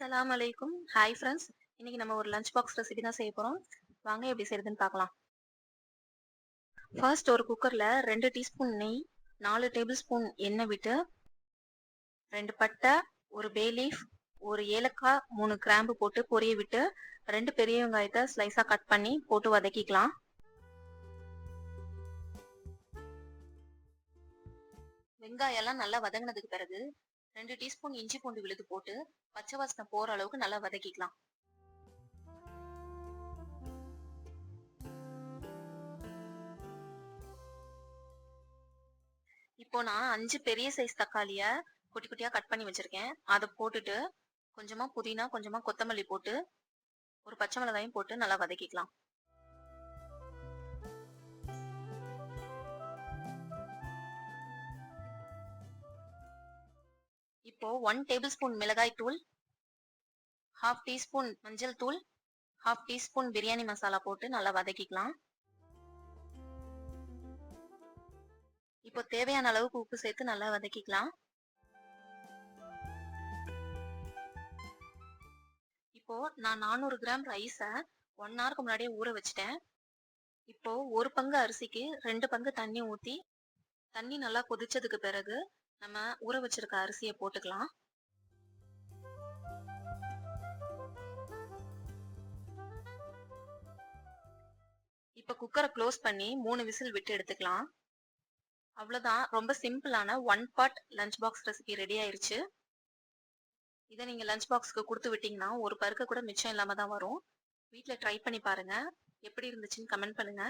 அஸ்ஸலாமு அலைக்கும். Hi friends இன்னைக்கு நம்ம ஒரு லஞ்ச் பாக்ஸ் ரெசிபி தான் செய்ய போகிறோம் வாங்க எப்படி செய்யறதுன்னு பார்க்கலாம். ஃபர்ஸ்ட் ஒரு குக்கரில் ரெண்டு டீஸ்பூன் நெய் நாலு டேபிள் ஸ்பூன் எண்ணெய் விட்டு ரெண்டு பட்டை ஒரு பே லீஃப் ஒரு ஏலக்காய் மூணு கிராம்பு போட்டு பொரிய விட்டு ரெண்டு பெரிய வெங்காயத்தை ஸ்லைஸாக கட் பண்ணி போட்டு வதக்கிக்கலாம். வெங்காயம் எல்லாம் நல்லா வதங்கினதுக்கு பிறகு ரெண்டு டீஸ்பூன் இஞ்சி பூண்டு விழுது போட்டு பச்சை வாசனை போற அளவுக்கு நல்லா வதக்கிக்கலாம். இப்போ நான் அஞ்சு பெரிய சைஸ் தக்காளிய குட்டி குட்டியா கட் பண்ணி வச்சிருக்கேன். அதை போட்டுட்டு கொஞ்சமா புதினா கொஞ்சமா கொத்தமல்லி போட்டு ஒரு பச்சை மிளகாயும் போட்டு நல்லா வதக்கிக்கலாம். இப்போ ஒன் டேபிள் ஸ்பூன் மிளகாய் தூள் ஹாஃப் டீஸ்பூன் மஞ்சள் தூள் ஹாஃப் டீஸ்பூன் பிரியாணி மசாலா போட்டு நல்லா வதக்கிக்கலாம். இப்போ தேவையான அளவுக்கு உப்பு சேர்த்து நல்லா வதக்கிக்கலாம். இப்போ நான் நானூறு கிராம் ரைஸை ஒன் ஹவருக்கு முன்னாடியே ஊற வச்சிட்டேன். இப்போ ஒரு பங்கு அரிசிக்கு ரெண்டு பங்கு தண்ணி ஊற்றி தண்ணி நல்லா கொதிச்சதுக்கு பிறகு நம்ம ஊற வச்சிருக்க அரிசியை போட்டுக்கலாம். இப்ப குக்கரை க்ளோஸ் பண்ணி மூணு விசில் விட்டு எடுத்துக்கலாம். அவ்வளவுதான். ரொம்ப சிம்பிளான one pot lunch box recipe ready ஆயிருச்சு. இதை நீங்க லஞ்ச் பாக்ஸ்க்கு கொடுத்து விட்டீங்கன்னா ஒரு பருக்க கூட மிச்சம் இல்லாம தான் வரும். வீட்டில் ட்ரை பண்ணி பாருங்க. எப்படி இருந்துச்சுன்னு கமெண்ட் பண்ணுங்க.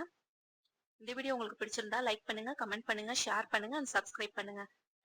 இந்த வீடியோ உங்களுக்கு பிடிச்சிருந்தா லைக் பண்ணுங்க கமெண்ட் பண்ணுங்க ஷேர் பண்ணுங்க அண்ட் சப்ஸ்கிரைப் பண்ணுங்க.